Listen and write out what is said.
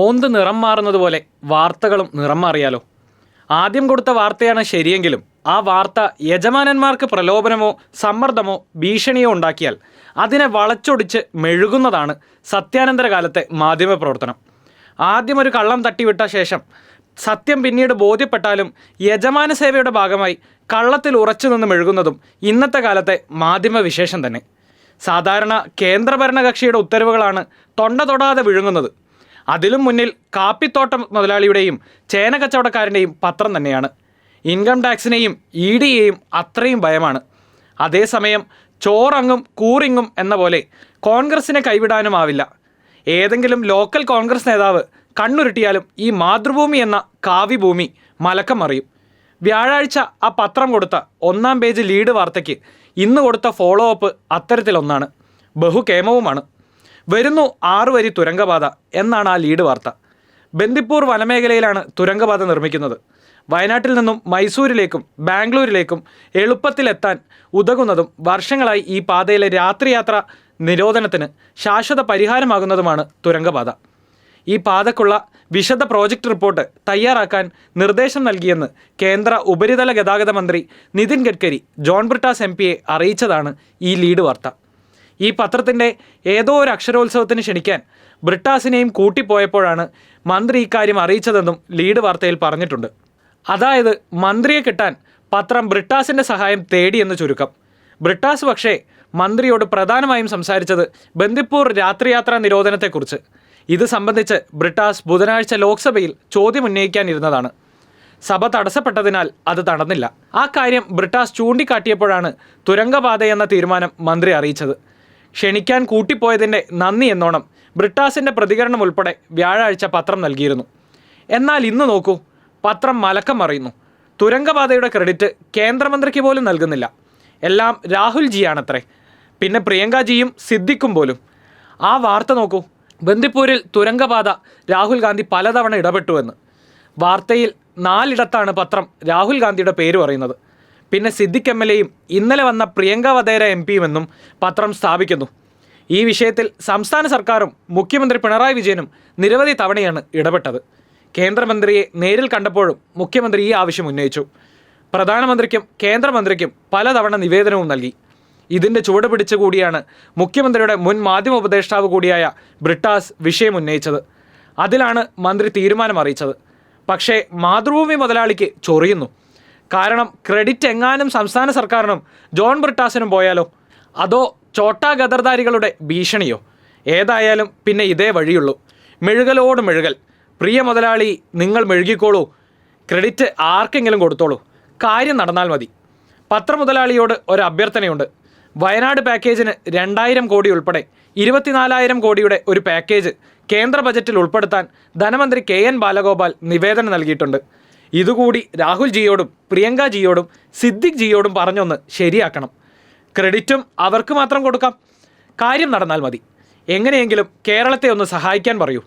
ഓന്ത് നിറം മാറുന്നത് പോലെ വാർത്തകളും നിറം മാറിയാലോ? ആദ്യം കൊടുത്ത വാർത്തയാണ് ശരിയെങ്കിലും ആ വാർത്ത യജമാനന്മാർക്ക് പ്രലോഭനമോ സമ്മർദ്ദമോ ഭീഷണിയോ ഉണ്ടാക്കിയാൽ അതിനെ വളച്ചൊടിച്ച് മെഴുകുന്നതാണ് സത്യാനന്തര കാലത്തെ മാധ്യമപ്രവർത്തനം ആദ്യം ഒരു കള്ളം തട്ടിവിട്ട ശേഷം സത്യം പിന്നീട് ബോധ്യപ്പെട്ടാലും യജമാന സേവയുടെ ഭാഗമായി കള്ളത്തിൽ ഉറച്ചു നിന്ന് മെഴുകുന്നതും ഇന്നത്തെ കാലത്തെ മാധ്യമ വിശേഷം തന്നെ. സാധാരണ കേന്ദ്രഭരണകക്ഷിയുടെ ഉത്തരവുകളാണ് തൊണ്ട തൊടാതെ വിഴുങ്ങുന്നത്. അതിലും മുന്നിൽ കാപ്പിത്തോട്ടം മുതലാളിയുടെയും ചേന കച്ചവടക്കാരന്റെയും പത്രം തന്നെയാണ്. ഇൻകം ടാക്സിനെയും ഇ ഡിയെയും അത്രയും ഭയമാണ്. അതേസമയം ചോറങ്ങും കൂറിങ്ങും എന്ന പോലെ കോൺഗ്രസിനെ കൈവിടാനും ആവില്ല ഏതെങ്കിലും ലോക്കൽ കോൺഗ്രസ് നേതാവ് കണ്ണുരുട്ടിയാലും ഈ മാതൃഭൂമി എന്ന കാവ്യഭൂമി മലക്കം മറിയും. വ്യാഴാഴ്ച ആ പത്രം കൊടുത്ത ഒന്നാം പേജ് ലീഡ് വാർത്തയ്ക്ക് ഇന്ന് കൊടുത്ത ഫോളോ അപ്പ് അത്തരത്തിലൊന്നാണ്. ബഹുകേമവുമാണ്. വരുന്നു ആറ് വരി തുരങ്കപാത എന്നാണ് ആ ലീഡ് വാർത്ത. ബന്ദിപ്പൂർ വനമേഖലയിലാണ് തുരങ്കപാത നിർമ്മിക്കുന്നത്. വയനാട്ടിൽ നിന്നും മൈസൂരിലേക്കും ബാംഗ്ലൂരിലേക്കും എളുപ്പത്തിലെത്താൻ ഉതകുന്നതും വർഷങ്ങളായി ഈ പാതയിലെ രാത്രിയാത്ര നിരോധനത്തിന് ശാശ്വത പരിഹാരമാകുന്നതുമാണ് തുരങ്കപാത. ഈ പാതക്കുള്ള വിശദ പ്രോജക്റ്റ് റിപ്പോർട്ട് തയ്യാറാക്കാൻ നിർദ്ദേശം നൽകിയെന്ന് കേന്ദ്ര ഉപരിതല ഗതാഗത മന്ത്രി നിതിൻ ഗഡ്കരി ജോൺ ബ്രിട്ടാസ് എം അറിയിച്ചതാണ് ഈ ലീഡ് വാർത്ത. ഈ പത്രത്തിന്റെ ഏതോ ഒരു അക്ഷരോത്സവത്തിന് ക്ഷണിക്കാൻ ബ്രിട്ടാസിനെയും കൂട്ടിപ്പോയപ്പോഴാണ് മന്ത്രി ഇക്കാര്യം അറിയിച്ചതെന്നും ലീഡ് വാർത്തയിൽ പറഞ്ഞിട്ടുണ്ട്. അതായത് മന്ത്രിയെ കിട്ടാൻ പത്രം ബ്രിട്ടാസിന്റെ സഹായം തേടിയെന്ന് ചുരുക്കം. ബ്രിട്ടാസ് പക്ഷേ മന്ത്രിയോട് പ്രധാനമായും സംസാരിച്ചത് ബന്ദിപ്പൂർ രാത്രിയാത്രാ നിരോധനത്തെക്കുറിച്ച്. ഇത് സംബന്ധിച്ച് ബ്രിട്ടാസ് ബുധനാഴ്ച ലോക്സഭയിൽ ചോദ്യം ഉന്നയിക്കാനിരുന്നതാണ്. സഭ തടസ്സപ്പെട്ടതിനാൽ അത് നടന്നില്ല ആ കാര്യം ബ്രിട്ടാസ് ചൂണ്ടിക്കാട്ടിയപ്പോഴാണ് തുരങ്കപാതയെന്ന തീരുമാനം മന്ത്രി അറിയിച്ചത്. ക്ഷണിക്കാൻ കൂട്ടിപ്പോയതിന്റെ നന്ദി എന്നോണം ബ്രിട്ടാസിന്റെ പ്രതികരണം ഉൾപ്പെടെ വ്യാഴാഴ്ച പത്രം നൽകിയിരുന്നു. എന്നാൽ ഇന്ന് നോക്കൂ പത്രം മലക്കം മറിയുന്നു. തുരങ്കപാതയുടെ ക്രെഡിറ്റ് കേന്ദ്രമന്ത്രിക്ക് പോലും നൽകുന്നില്ല. എല്ലാം രാഹുൽ ജിയാണത്രേ. പിന്നെ പ്രിയങ്കാജിയും സിദ്ദിഖും പോലും. ആ വാർത്ത നോക്കൂ ബന്ദിപ്പൂരിൽ തുരങ്കപാത രാഹുൽ ഗാന്ധി പലതവണ ഇടപെട്ടുവെന്ന്. വാർത്തയിൽ നാലിടത്താണ് പത്രം രാഹുൽ ഗാന്ധിയുടെ പേര് പറയുന്നത്. പിന്നെ സിദ്ദിഖ് എം എൽ എയും ഇന്നലെ വന്ന പ്രിയങ്ക വധേര എം പിയുമെന്നും പത്രം സ്ഥാപിക്കുന്നു. ഈ വിഷയത്തിൽ സംസ്ഥാന സർക്കാരും മുഖ്യമന്ത്രി പിണറായി വിജയനും നിരവധി തവണയാണ് ഇടപെട്ടത്. കേന്ദ്രമന്ത്രിയെ നേരിൽ കണ്ടപ്പോഴും മുഖ്യമന്ത്രി ഈ ആവശ്യം ഉന്നയിച്ചു. പ്രധാനമന്ത്രിക്കും കേന്ദ്രമന്ത്രിക്കും പലതവണ നിവേദനവും നൽകി. ഇതിന്റെ ചുവട് പിടിച്ചു കൂടിയാണ് മുഖ്യമന്ത്രിയുടെ മുൻ മാധ്യമ ഉപദേഷ്ടാവ് കൂടിയായ ബ്രിട്ടാസ് വിഷയം ഉന്നയിച്ചത്. അതിലാണ് മന്ത്രി തീരുമാനം അറിയിച്ചത്. പക്ഷേ മാതൃഭൂമി മുതലാളിക്ക് ചൊറിയുന്നു. കാരണം ക്രെഡിറ്റ് എങ്ങാനും സംസ്ഥാന സർക്കാരിനും ജോൺ ബ്രിട്ടാസിനും പോയാലോ? അതോ ചോട്ടാ ഗദർദാരികളുടെ ഭീഷണിയോ? ഏതായാലും പിന്നെ ഇതേ വഴിയുള്ളൂ. മെഴുകലോട് മെഴുകൽ. പ്രിയ മുതലാളി നിങ്ങൾ മെഴുകിക്കോളൂ. ക്രെഡിറ്റ് ആർക്കെങ്കിലും കൊടുത്തോളൂ. കാര്യം നടന്നാൽ മതി. പത്രമുതലാളിയോട് ഒരു അഭ്യർത്ഥനയുണ്ട്. വയനാട് പാക്കേജിന് രണ്ടായിരം കോടി ഉൾപ്പെടെ ഇരുപത്തിനാലായിരം കോടിയുടെ ഒരു പാക്കേജ് കേന്ദ്ര ബജറ്റിൽ ഉൾപ്പെടുത്താൻ ധനമന്ത്രി കെ എൻ ബാലഗോപാൽ നിവേദനം നൽകിയിട്ടുണ്ട്. ഇതുകൂടി രാഹുൽ ജിയോടും പ്രിയങ്ക ജിയോടും സിദ്ദിഖ് ജിയോടും പറഞ്ഞൊന്ന് ശരിയാക്കണം. ക്രെഡിറ്റും അവർക്ക് മാത്രം കൊടുക്കാം. കാര്യം നടന്നാൽ മതി. എങ്ങനെയെങ്കിലും കേരളത്തെ ഒന്ന് സഹായിക്കാൻ പറയൂ.